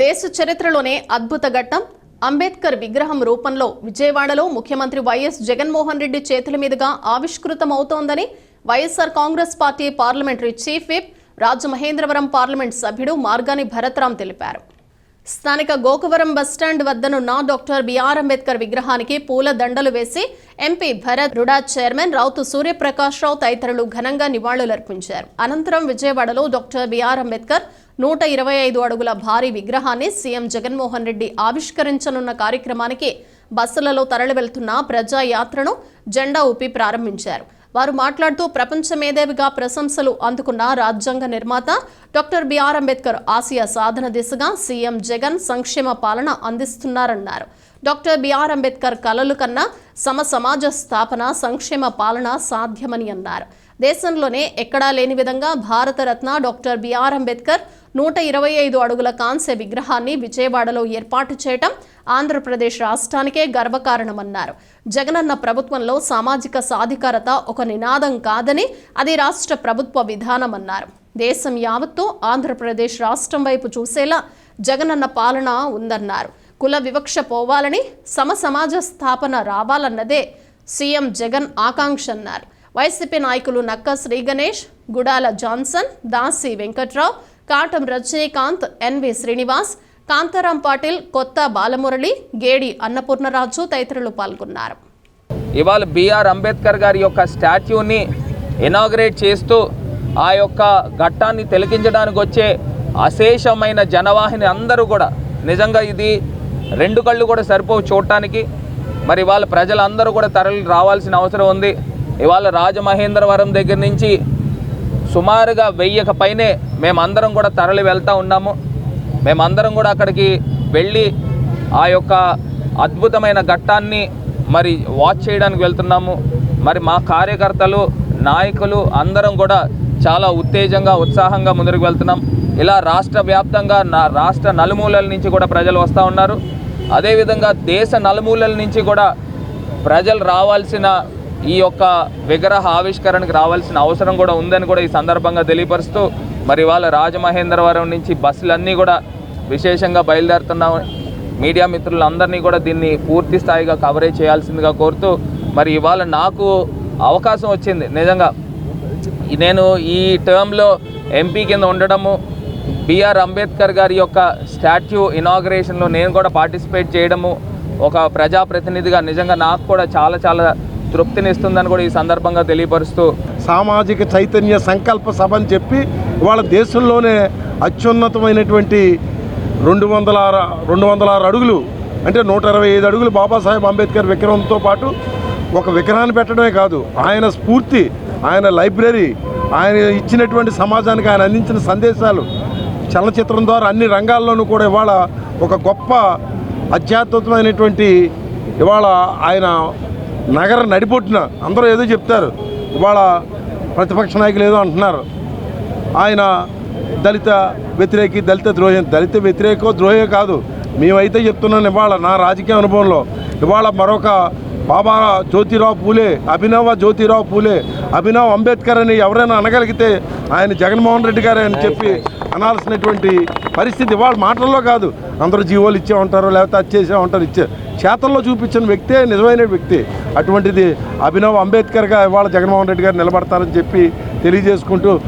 దేశ చరిత్రలోనే అద్భుత ఘట్టం. అంబేద్కర్ విగ్రహం రూపంలో విజయవాడలో ముఖ్యమంత్రి వైఎస్ జగన్మోహన్ రెడ్డి చేతుల మీదుగా ఆవిష్కృతమవుతోందని YSR Congress party parliamentary chief whip Rajamahendravaram parliament సభ్యుడు మార్గాని భరత్రాం తెలిపారు. స్థానిక గోకవరం బస్టాండ్ వద్దనున్న డాక్టర్ బిఆర్ అంబేద్కర్ విగ్రహానికి పూల దండలు వేసి MP Bharat RUDA chairman Routhu Suryaprakash Rao తదితరులు ఘనంగా నివాళులర్పించారు. అనంతరం విజయవాడలో డాక్టర్ బిఆర్ అంబేద్కర్ నూట ఇరవై ఐదు అడుగుల భారీ విగ్రహాన్ని సీఎం జగన్మోహన్ రెడ్డి ఆవిష్కరించనున్న కార్యక్రమానికి బస్సులలో తరలి వెళ్తున్న ప్రజాయాత్రను జెండా ఊపి ప్రారంభించారు. వారు మాట్లాడుతూ ప్రపంచ మేధావిగా ప్రశంసలు అందుకున్న రాజ్యాంగ నిర్మాత doctor B R Ambedkar Asia సాధన దిశగా సీఎం జగన్ సంక్షేమ పాలన అందిస్తున్నారన్నారు. డాక్టర్ బిఆర్ అంబేద్కర్ కలలు కన్నా సమ సమాజ స్థాపన సంక్షేమ పాలన సాధ్యమని అన్నారు. దేశంలోనే ఎక్కడా లేని విధంగా భారతరత్న డాక్టర్ బిఆర్ అంబేద్కర్ నూట ఇరవై ఐదు అడుగుల కాంస్య విగ్రహాన్ని విజయవాడలో ఏర్పాటు చేయటం ఆంధ్రప్రదేశ్ రాష్ట్రానికే గర్వకారణమన్నారు. జగనన్న ప్రభుత్వంలో సామాజిక సాధికారత ఒక నినాదం కాదని అది రాష్ట్ర ప్రభుత్వ విధానమన్నారు. దేశం యావత్తూ ఆంధ్రప్రదేశ్ రాష్ట్రం వైపు చూసేలా జగనన్న పాలన ఉందన్నారు. కుల వివక్ష పోవాలని సమ సమాజ స్థాపన రావాలన్నదే సీఎం జగన్ ఆకాంక్ష అన్నారు. వైసీపీ నాయకులు నక్క శ్రీగణేష్ గుడాల జాన్సన్ దాసి వెంకట్రావు కాటం రజనీకాంత్ ఎన్వి శ్రీనివాస్ కాంతారాం పాటిల్ కొత్త బాలమురళి గేడి అన్నపూర్ణరాజు తదితరులు పాల్గొన్నారు. ఇవాళ బిఆర్ అంబేద్కర్ గారి యొక్క స్టాచ్యూని ఇనాగ్రేట్ చేస్తూ ఆ యొక్క ఘట్టాన్ని తిలకించడానికి వచ్చే అశేషమైన జనవాహిని అందరూ కూడా నిజంగా ఇది రెండు కళ్ళు కూడా సరిపోవు చూడటానికి. మరి వాళ్ళ ప్రజలందరూ కూడా తరలి రావాల్సిన అవసరం ఉంది. ఇవాళ రాజమహేంద్రవరం దగ్గర నుంచి సుమారుగా వెయ్యక పైనే మేమందరం కూడా తరలి వెళ్తూ ఉన్నాము. మేమందరం కూడా అక్కడికి వెళ్ళి ఆ యొక్క అద్భుతమైన ఘట్టాన్ని మరి వాచ్ చేయడానికి వెళ్తున్నాము. మరి మా కార్యకర్తలు నాయకులు అందరం కూడా చాలా ఉత్తేజంగా ఉత్సాహంగా ముందుకు వెళ్తున్నాం. ఇలా రాష్ట్ర వ్యాప్తంగా నా రాష్ట్ర నలుమూలల నుంచి కూడా ప్రజలు వస్తూ ఉన్నారు. అదేవిధంగా దేశ నలుమూలల నుంచి కూడా ప్రజలు రావాల్సిన ఈ యొక్క విగ్రహ ఆవిష్కరణకు రావాల్సిన అవసరం కూడా ఉందని కూడా ఈ సందర్భంగా తెలియపరుస్తూ మరి వాళ్ళ రాజమహేంద్రవరం నుంచి బస్సులన్నీ కూడా విశేషంగా బయలుదేరుతున్నాం మీడియా మిత్రులందరినీ కూడా దీన్ని పూర్తి స్థాయిగా కవరేజ్ చేయాల్సిందిగా కోరుతూ మరి ఇవాళ నాకు అవకాశం వచ్చింది. నిజంగా నేను ఈ టర్మ్లో ఎంపీ కింద ఉండడము బిఆర్ అంబేద్కర్ గారి యొక్క స్టాచ్యూ ఇనాగ్రేషన్లో నేను కూడా పార్టిసిపేట్ చేయడము ఒక ప్రజాప్రతినిధిగా నిజంగా నాకు కూడా చాలా చాలా తృప్తినిస్తుందని కూడా ఈ సందర్భంగా తెలియపరుస్తూ సామాజిక చైతన్య సంకల్ప సభ అని చెప్పి వాళ్ళ దేశంలోనే అత్యున్నతమైనటువంటి రెండు వందల రెండు వందల ఆరు అడుగులు అంటే నూట ఇరవై ఐదు అడుగులు బాబాసాహెబ్ అంబేద్కర్ విగ్రహంతో పాటు ఒక విగ్రహాన్ని పెట్టడమే కాదు ఆయన స్ఫూర్తి ఆయన లైబ్రరీ ఆయన ఇచ్చినటువంటి సమాజానికి ఆయన అందించిన సందేశాలు చలనచిత్రం ద్వారా అన్ని రంగాల్లోనూ కూడా ఇవాళ ఒక గొప్ప అధ్యాత్మికమైనటువంటి ఇవాళ ఆయన నగర నడిపొట్టిన అందరూ ఏదో చెప్తారు. ఇవాళ ప్రతిపక్ష నాయకులు ఏదో అంటున్నారు. ఆయన దళిత వ్యతిరేకి దళిత ద్రోహి దళిత వ్యతిరేకో ద్రోహే కాదు. మేమైతే చెప్తున్నాను ఇవాళ నా రాజకీయ అనుభవంలో. ఇవాళ మరొక బాబా జ్యోతిరావు పూలే అభినవ జ్యోతిరావు పూలే అభినవ్ అంబేద్కర్ అని ఎవరైనా అనగలిగితే ఆయన జగన్మోహన్ రెడ్డి గారే అని చెప్పి అనాల్సినటువంటి పరిస్థితి వాళ్ళ మాటల్లో కాదు. అందరూ జీవోలు ఇచ్చే ఉంటారు లేకపోతే అది చేసే ఉంటారు ఇచ్చే చేతల్లో చూపించిన వ్యక్తే నిజమైన వ్యక్తి. అటువంటిది అభినవ్ అంబేద్కర్గా ఇవాళ జగన్మోహన్ రెడ్డి గారు నిలబడతారని చెప్పి తెలియజేసుకుంటూ